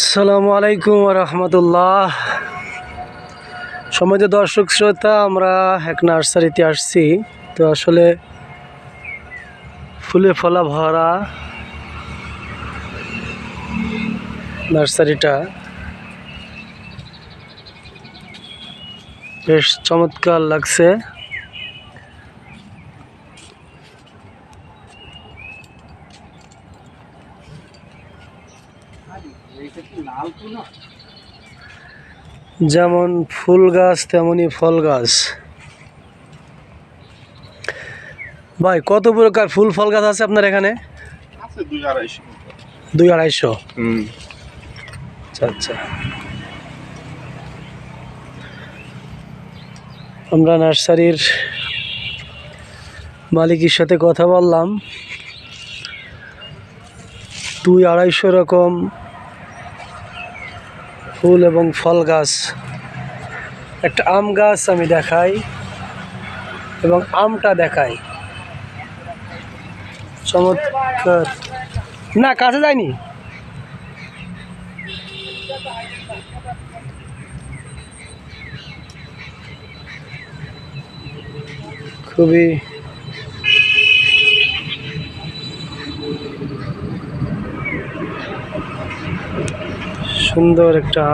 আসসালামু আলাইকুম রহমতুল্লাহ। সমাজ দর্শক শ্রোতা, আমরা এক নার্সারিতে আসছি। তো আসলে ফুলে ফলা ভরা নার্সারিটা বেশ চমৎকার লাগছে। যেমন ফুল গাছ তেমনই ফল গাছ। ভাই কত প্রকার ফুল ফল গাছ আছে আপনার এখানে? দুই আড়াইশো। আচ্ছা আচ্ছা। আমরা নার্সারির মালিকের সাথে কথা বললাম। দুই আড়াইশো রকম ফুল এবং ফল গাছ। একটা আম গাছ আমি দেখাই এবং আমটা দেখাই। চমৎকার। না, কাছে যায়নি। খুবই সুন্দর একটা